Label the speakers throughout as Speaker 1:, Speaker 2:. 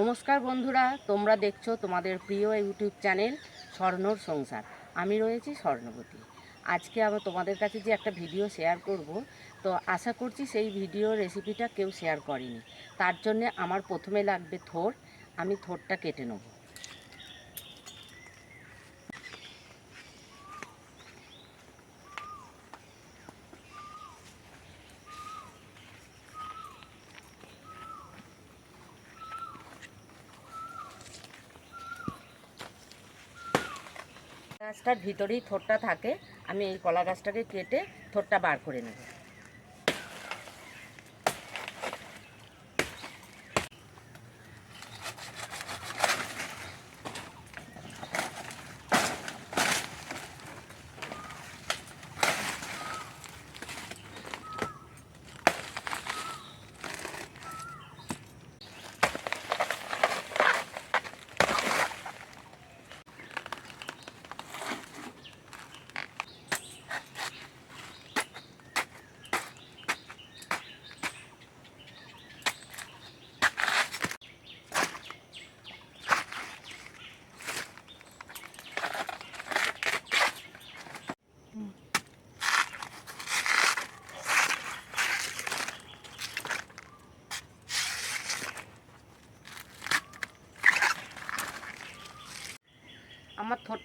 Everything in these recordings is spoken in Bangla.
Speaker 1: নমস্কার বন্ধুরা, তোমরা দেখছ তোমাদের প্রিয় ইউটিউব চ্যানেল স্বর্ণর সংসার। আমি রয়েছি স্বর্ণবতী। আজকে আবার তোমাদের কাছে যে একটা ভিডিও শেয়ার করব, তো আশা করছি সেই ভিডিও রেসিপিটা কেউ শেয়ার করেনি। তার জন্যে আমার প্রথমে লাগবে থোর, আমি থোরটা কেটে নেব। গাছটার ভিতরেই থোরটা থাকে আমি এই কলা গাছটাকে কেটে থোরটা বার করে নেব।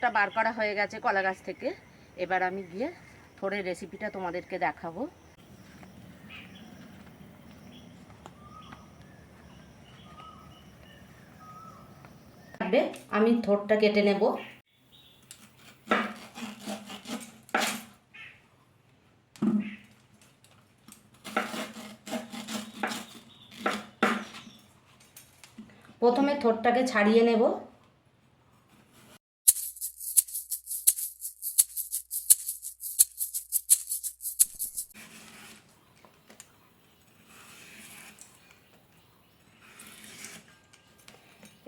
Speaker 1: আমার বার করা হয়ে গেছে কলা গাছ থেকে। এবার আমি গিয়ে থোরের রেসিপিটা তোমাদেরকে দেখাবো। আমি থোরটা কেটে নেব। প্রথমে থোরটাকে ছাড়িয়ে নেব।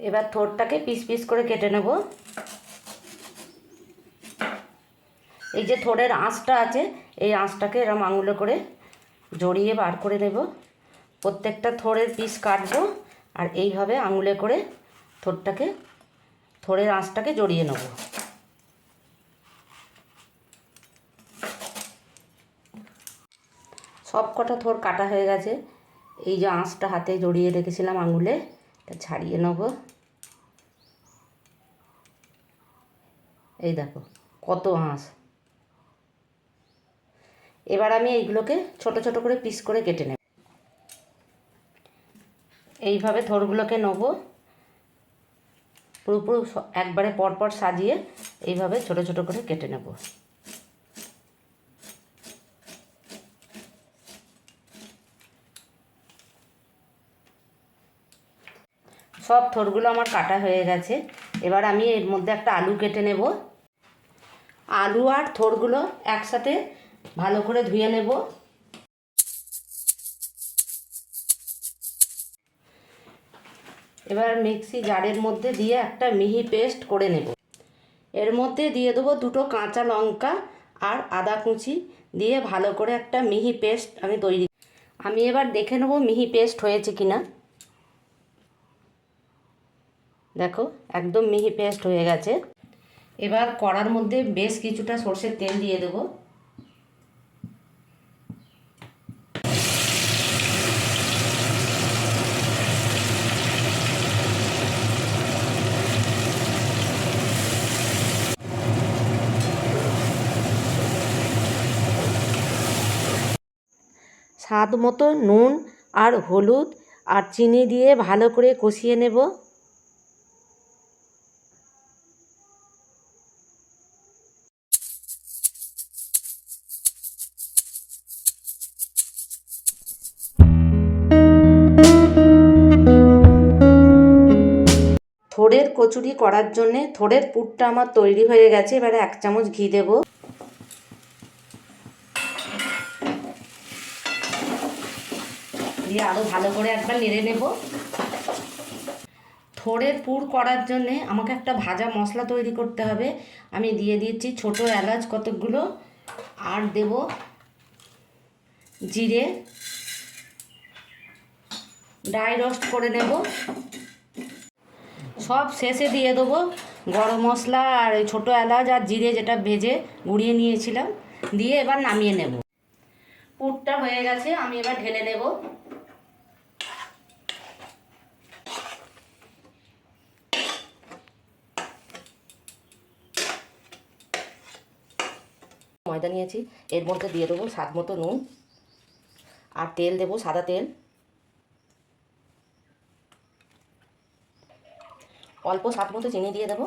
Speaker 1: এবার থোরটাকে পিস পিস করে কেটে নেব। এই যে থোড়ের আঁশটা আছে, এই আঁশটাকে এরম আঙুলে করে জড়িয়ে বার করে নেব। প্রত্যেকটা থোড়ের পিস কাটবো আর এইভাবে আঙুলে করে থোরটাকে থোড়ের আঁশটাকে জড়িয়ে নেব। সব কটা থোর কাটা হয়ে গেছে। এই যে আঁশটা হাতে জড়িয়ে রেখেছিলাম আঙুলে। এটা ছাড়িয়ে নেব। এই দেখো, কত আঁশ এবার আমি এইগুলোকে ছোট ছোট করে পিস করে কেটে নেব। এইভাবে থোরগুলোকে নেব। পুরোপুরো একবারে পরপর সাজিয়ে এইভাবে ছোট ছোট করে কেটে নেব। সব থোরগুলো আমার কাটা হয়ে গেছে। এবার আমি এর মধ্যে একটা আলু কেটে নেব। আলু আর থোরগুলো একসাথে ভালো করে ধুয়ে নেব। এবার মিক্সি জারের মধ্যে দিয়ে একটা মিহি পেস্ট করে নেব। এর মধ্যে দিয়ে দেবো দুটো কাঁচা লঙ্কা আর আদা কুচি দিয়ে ভালো করে একটা মিহি পেস্ট আমি তৈরি আমি এবার দেখে নেব মিহি পেস্ট হয়েছে কি না দেখো, একদম মিহি পেস্ট হয়ে গেছে। এবার কড়ার মধ্যে বেশ কিছুটা সর্ষের তেল দিয়ে দেবো। স্বাদ মতো নুন আর হলুদ আর চিনি দিয়ে ভালো করে কষিয়ে নেব। কচুরি করার জন্যে থোড়ের পুরটা আমার তৈরি হয়ে গেছে, এবারে এক চামচ ঘি দেব। দিয়ে আরও ভালো করে একবার নেড়ে নেব। থোড়ের পুর করার জন্যে আমাকে একটা ভাজা মশলা তৈরি করতে হবে। আমি দিয়ে দিচ্ছি ছোট এলাচ কতকগুলো, আর দেব জিরে। ড্রাই রোস্ট করে নেব। সব শেষে দিয়ে দেবো গরম মশলা আর ওই ছোটো এলাচ আর জিরে যেটা ভেজে গুঁড়িয়ে নিয়েছিলাম, দিয়ে এবার নামিয়ে নেব। পুরটা হয়ে গেছে, আমি এবার ঢেলে নেব। ময়দা নিয়েছি, এর মধ্যে দিয়ে দেবো স্বাদ মতো নুন আর তেল দেবো, সাদা তেল। অল্প স্বাদ মতো চিনি দিয়ে দেবো।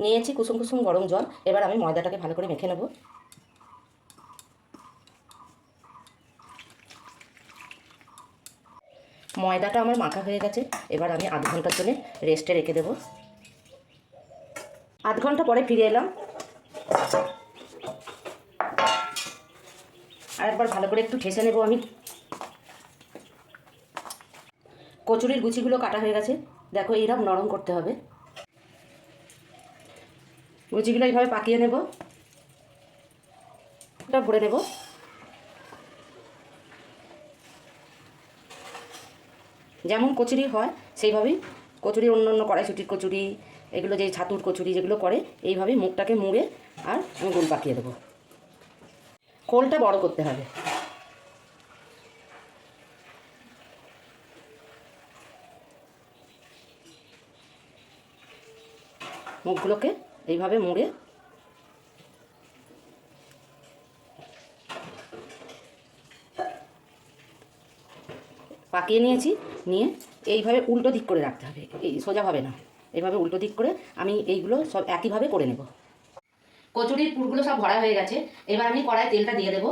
Speaker 1: নিয়েছি কুসুম কুসুম গরম জল। এবার আমি ময়দাটাকে ভালো করে মেখে নেব। ময়দাটা আমার মাখা হয়ে গেছে। এবার আমি আধ ঘণ্টার জন্য রেস্টে রেখে দেবো। আধ ঘণ্টা পরে ফিরে এলাম। আর একবার ভালো করে একটু ঠেসে নেব আমি। কচুরির গুচিগুলো কাটা হয়ে গেছে। দেখো, এইরকম নরম করতে হবে। গুচিগুলো এইভাবে পাকিয়ে নেব। ওটা ভরে নেব। যেমন কচুরি হয়, সেইভাবেই কচুরি অন্য অন্য কড়াইশুটির কচুরি, এগুলো যে ছাতুর কচুরি যেগুলো করে, এইভাবেই মুখটাকে মুড়ে আর আমি গোল পাকিয়ে দেবো। খোলটা বড় করতে হবে। মুখগুলোকে এইভাবে মুড়ে। পাকিয়ে নিয়েছি, নিয়ে এইভাবে উল্টো দিক করে রাখতে হবে। এই সোজাভাবে না। এইভাবে উল্টো দিক করে আমি এইগুলো সব একইভাবে করে নেব। কচুরির পুরগুলো সব ভরা হয়ে গেছে। এবার আমি কড়ায় তেলটা দিয়ে দেবো।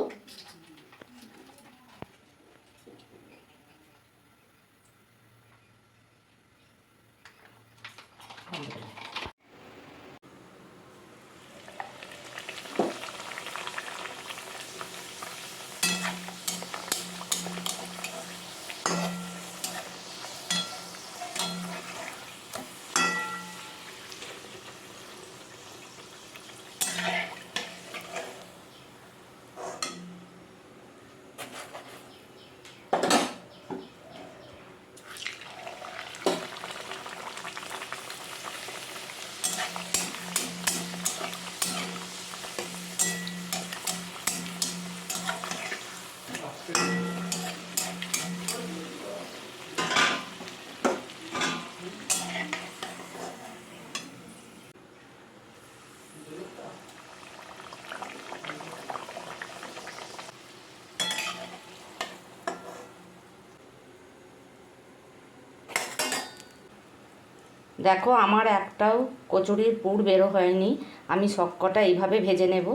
Speaker 1: দেখো আমার একটাও কচুরির পুর বেরো হয়নি। আমি সবকটা এইভাবে ভেজে নেব।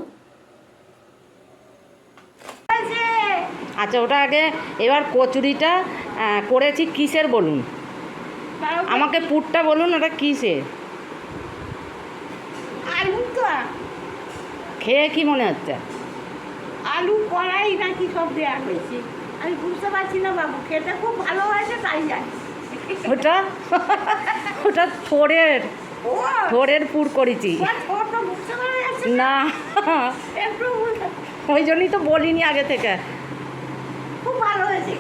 Speaker 1: আচ্ছা ওটা আগে এবার কচুরিটা করেছি কিসের বলুন? আমাকে পুরটা বলুন ওটা কিসের?
Speaker 2: তো
Speaker 1: খেয়ে কি মনে হচ্ছে?
Speaker 2: আলু কড়াই নাকি সব দেওয়া হয়েছে? আমি বুঝতে পারছি না বাবু খেতে খুব ভালো হয়েছে তাই জানি
Speaker 1: ওটা? ওটা থোড়ের থোড়ের পুর করেছি। না? ওই জন্যই তো বলিনি আগে থেকে।
Speaker 2: খুব ভালো হয়েছে